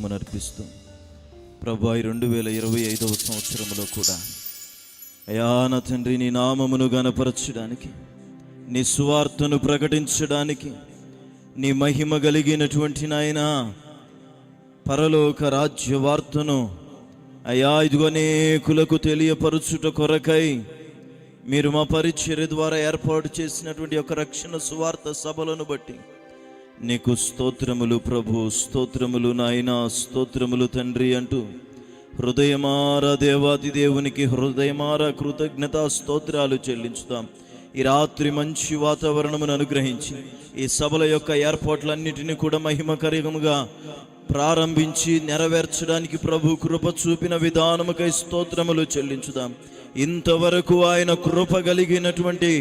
స్తోత్రమును అర్పిస్తూ ప్రభా ఈ రెండు వేల ఇరవై ఐదవ సంవత్సరంలో కూడా అయా నా తండ్రి నీ నామమును గనపరచడానికి నీ సువార్తను ప్రకటించడానికి నీ మహిమ కలిగినటువంటి నాయన పరలోక రాజ్య వార్తను అయా ఇదిగో అనేకులకు తెలియపరచుట కొరకై మీరు మా పరిచర్య ద్వారా ఏర్పాటు చేసినటువంటి ఒక రక్షణ సువార్త సభలను బట్టి నీకు స్తోత్రములు ప్రభు స్తోత్రములు నాయన స్తోత్రములు తండ్రి అంటూ హృదయమార దేవాది దేవునికి హృదయమార కృతజ్ఞత స్తోత్రాలు చెల్లించుతాం. ఈ రాత్రి మంచి వాతావరణమును అనుగ్రహించి ఈ సభల యొక్క ఏర్పాట్లన్నిటిని కూడా మహిమకరముగా ప్రారంభించి నెరవేర్చడానికి ప్రభు కృప చూపిన విధానముకై స్తోత్రములు చెల్లించుదాం. ఇంతవరకు ఆయన కృప కలిగినటువంటి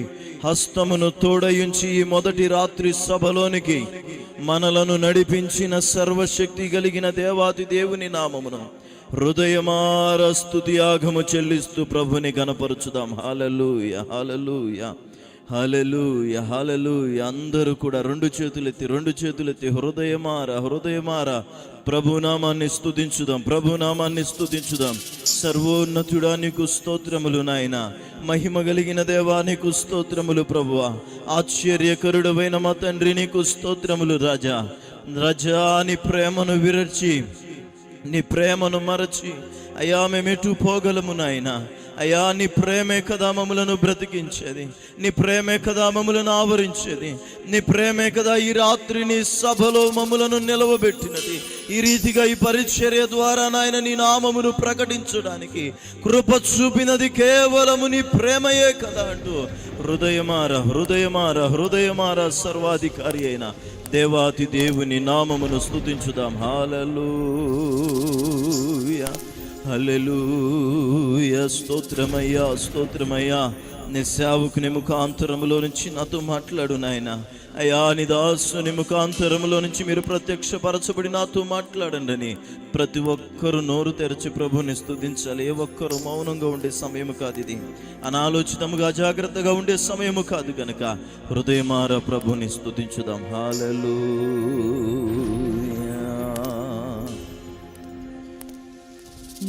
హస్తమును తోడయుంచి ఈ మొదటి రాత్రి సభలోనికి మనలను నడిపించిన సర్వశక్తి కలిగిన దేవాది దేవుని నామమును హృదయమార స్తుతి యాగము చెల్లిస్తూ ప్రభుని గనపరుచుదాం హాలలుయ హాలలుయ హలలు హలలు అందరూ కూడా రెండు చేతులెత్తి రెండు చేతులెత్తి హృదయమార హృదయమార. ప్రభునామాన్ని స్థుతించుదాం ప్రభునామాన్ని స్థుతించుదాం సర్వోన్నతుడా నీకు స్తోత్రములు నాయన. మహిమ కలిగిన దేవా నీకు స్తోత్రములు ప్రభువ. ఆశ్చర్యకరుడమైన మా తండ్రి నీకు స్తోత్రములు రాజా. రాజా నీ ప్రేమను విరచి నీ ప్రేమను మరచి అయ్యా మేము ఎటు పోగలము నాయనా. అయ్యా నీ ప్రేమే కదా మమ్మలను బ్రతికించేది. నీ ప్రేమే కదా మమ్మలను ఆవరించేది. నీ ప్రేమే కదా ఈ రాత్రి నీ సభలో మమ్మలను నిలవబెట్టినది. ఈ రీతిగా ఈ పరిచర్య ద్వారా నాయన నీ నామమును ప్రకటించడానికి కృప చూపినది కేవలము నీ ప్రేమయే కదా అంటూ హృదయమార హృదయమార హృదయమార సర్వాధికారి అయిన దేవాతి దేవుని నామమును స్తుతించుదాం. హాలూయా హల్లెలూయ. స్తోత్రమయ్యా స్తోత్రమయ్యా. నీ సేవకుని ముఖాంతరములో నుంచి నాతో మాట్లాడు నాయన. అయ్యా నీ దాసుని ముఖాంతరములో నుంచి మీరు ప్రత్యక్షపరచబడి నాతో మాట్లాడండి అని ప్రతి ఒక్కరూ నోరు తెరచి ప్రభుని స్థుతించాలి ఏ ఒక్కరు మౌనంగా ఉండే సమయం కాదు ఇది. అనాలోచితముగా జాగ్రత్తగా ఉండే సమయము కాదు గనక. హృదయమార ప్రభుని స్థుతించుదాం హాలలు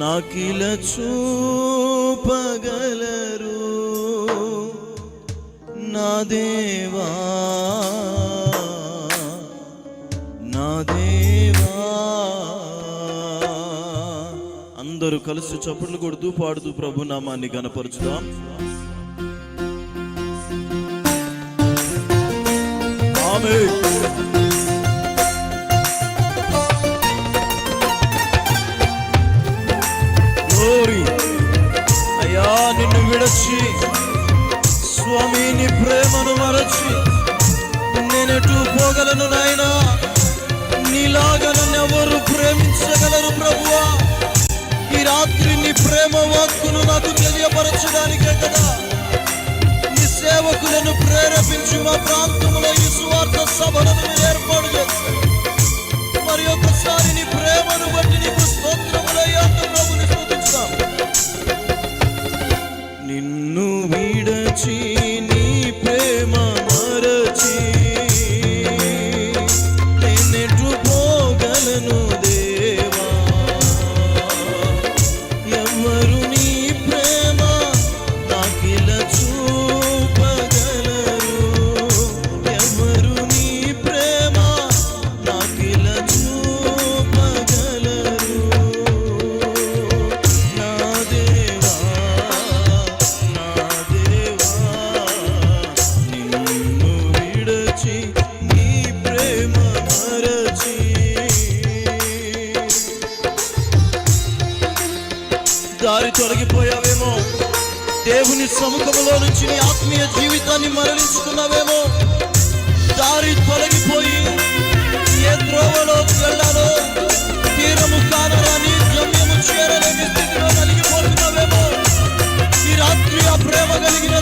నాకిల చూపగలరు నా దేవా నా దేవా. అందరూ కలిసి చప్పట్లు కొడుతూ పాడుతూ ప్రభు నామాన్ని గనపరుచుదాం. ఆమె నిన్ను విడచి స్వామి నీ ప్రేమను మరచి నేనెటు పోగలను నాయనా? నీలాగా నన్ను ఎవరు ప్రేమించగలరు ప్రభువా? ఈ రాత్రి నీ ప్రేమ వాక్కును నాకు తెలియపరచడానికే కదా? నీ సేవకులను ప్రేరేపించి మా ప్రాంతంలో ఈ సువార్త సభలను మీరు ఏర్పాటు చేస్తారు మరి ఒకసారి నీ ప్రేమను బట్టి నీకు స్తోత్రములయ్యాక ప్రభుని స్థుతిస్తాం. నన్ను విడచి తొలగిపోయావేమో? దేవుని సముఖంలో నుంచి నీ ఆత్మీయ జీవితాన్ని మరణించుకున్నావేమో దారి తొలగిపోయి ఏ త్రోవలో వెళ్ళాలో తీరము కానరాని గమ్యము చేరలేని స్థితిలో కలిగిపోతున్నావేమో ఈ రాత్రి ఆ ప్రేమ కలిగిన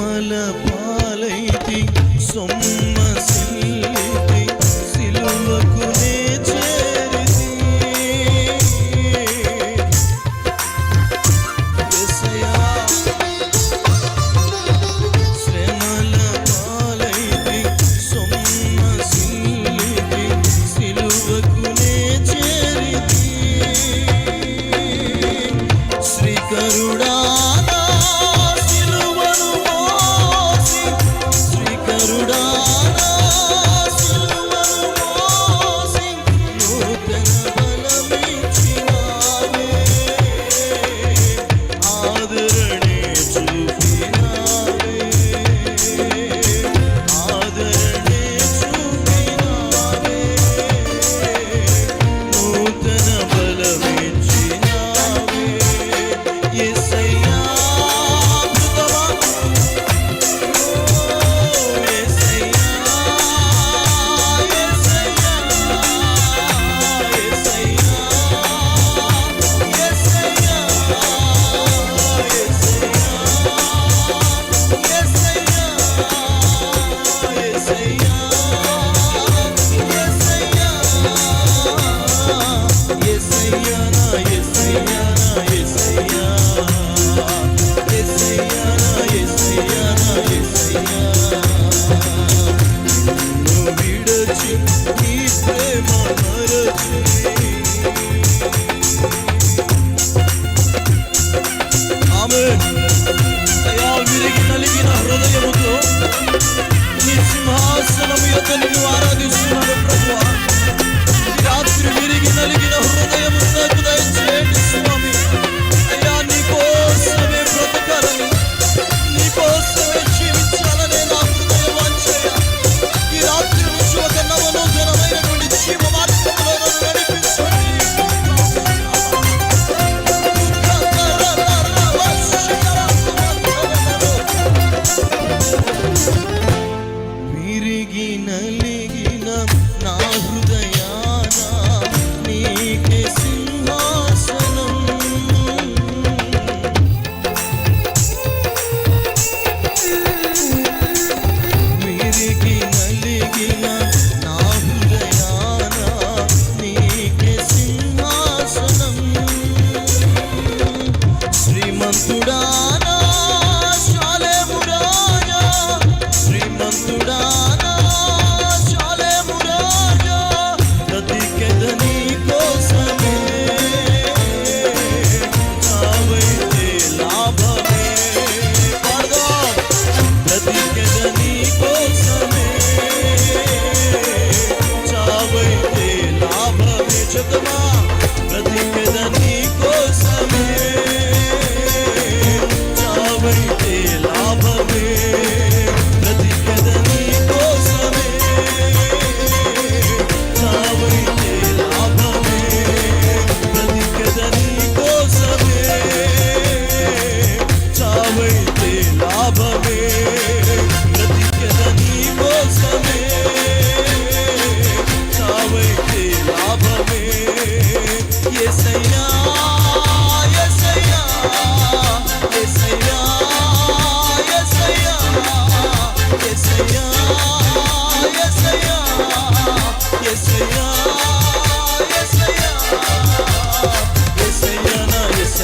மல பாலை சொம் Abi. Ya వీరికి కలిగిన హృదయముతో నీ సింహాసనము యొక్క నిన్ను ఆరాధిస్తున్నాను దయచేయండి స్వామి रा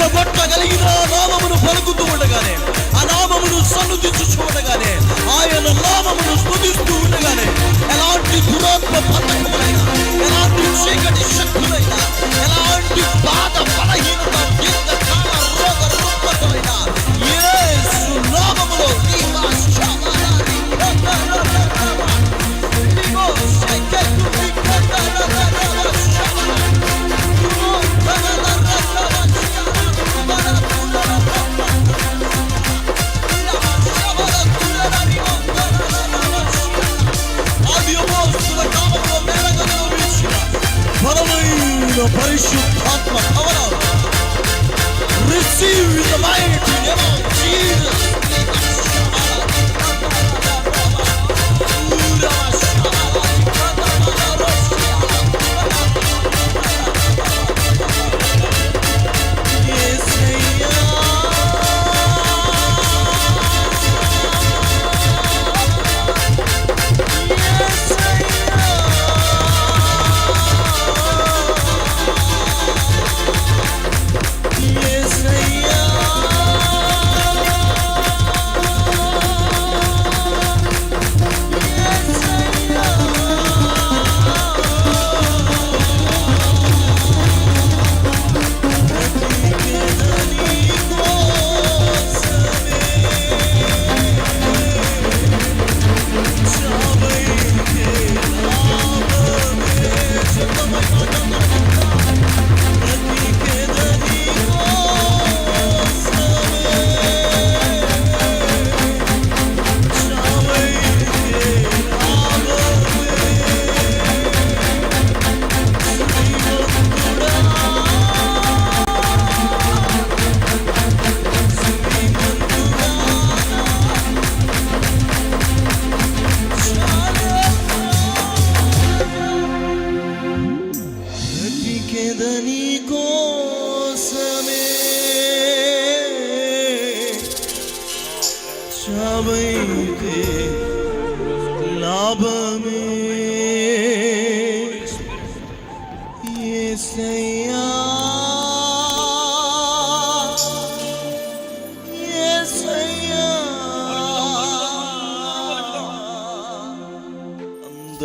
ఎరగబట్టగలిగిన నామమును పలుకుతూ ఉండగానే ఆ నామమును సన్నుదించుచూ ఉండగానే ఆయన నామమును స్థుతిస్తూ ఉండగానే ఎలాంటి దురాత్మ పతకములైనా ఎలాంటి చీకటి శక్తులైనా ఎలాంటి బాధ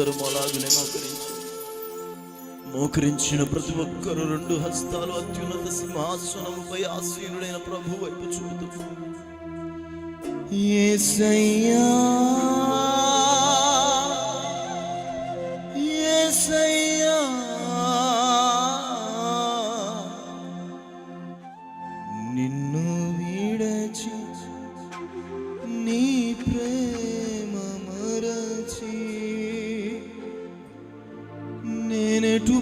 అందరూ అలాగనే మోకరించు. మోకరించిన ప్రతి ఒక్కరు రెండు హస్తాలు అత్యున్నత సింహాసనంపై ఆసీనుడైన ప్రభు వైపు చూపుతూ యేసయ్యా నేనెటు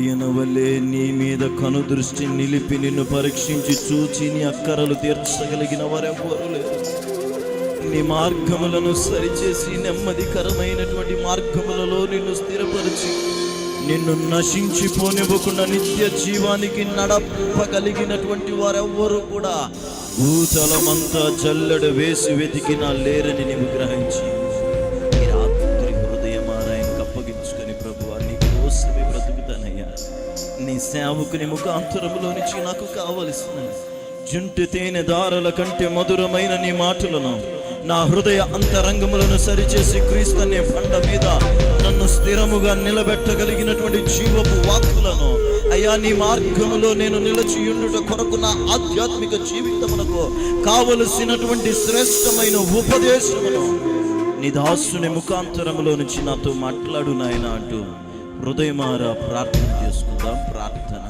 ఆయన వల్లే నీ మీద కనుదృష్టి నిలిపి నిన్ను పరీక్షించి చూచి నీ అక్కరలు తీర్చగలిగిన వారెవ్వరు లేరు. నీ మార్గములను సరిచేసి నెమ్మదికరమైనటువంటి మార్గములలో నిన్ను స్థిరపరిచి నిన్ను నశించిపోనివ్వకుండా నిత్య జీవానికి నడపగలిగినటువంటి వారెవ్వరు కూడా భూతలమంతా జల్లెడ వేసి వెతికినా లేరని నీవు గ్రహించి నీ సేవకుని ముఖాంతరములో నుంచి నాకు కావలసిన జుంటి తేనె దారుల కంటే మధురమైన నీ మాటలను నా హృదయ అంతరంగములను సరిచేసి క్రీస్తు అనే మీద నన్ను స్థిరముగా నిలబెట్టగలిగినటువంటి జీవపు వాక్కులను అయ్యా నీ మార్గములో నేను నిలచియుండుట కొరకు నా ఆధ్యాత్మిక జీవితమునకు కావలసినటువంటి శ్రేష్టమైన ఉపదేశమును నీ దాసుని ముఖాంతరములో నుంచి నాతో మాట్లాడు నాయన అంటూ హృదయమారా ప్రార్థన చేసుకుందాం ప్రార్థన